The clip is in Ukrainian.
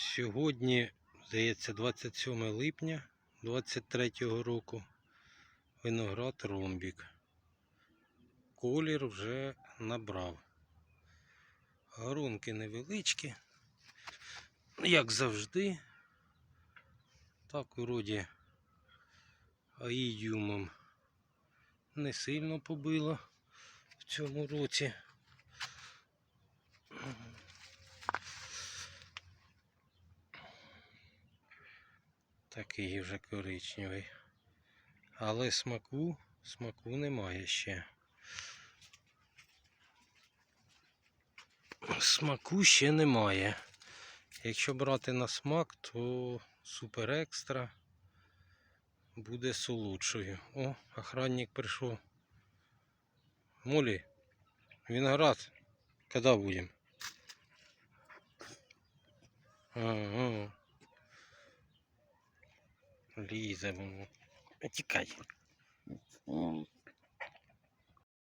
Сьогодні, здається, 27 липня 23 року. Виноград ромбік. Колір вже набрав. Гарунки невеличкі. Як завжди. Так, вроді аїдіумом не сильно побило в цьому році. Такий вже коричневий. Але смаку, смаку немає ще. Смаку ще немає. Якщо брати на смак, то супер екстра буде солодшою. О, охранник прийшов. Молі, виноград, коли будемо? Ага. Лізе воно. Тікай.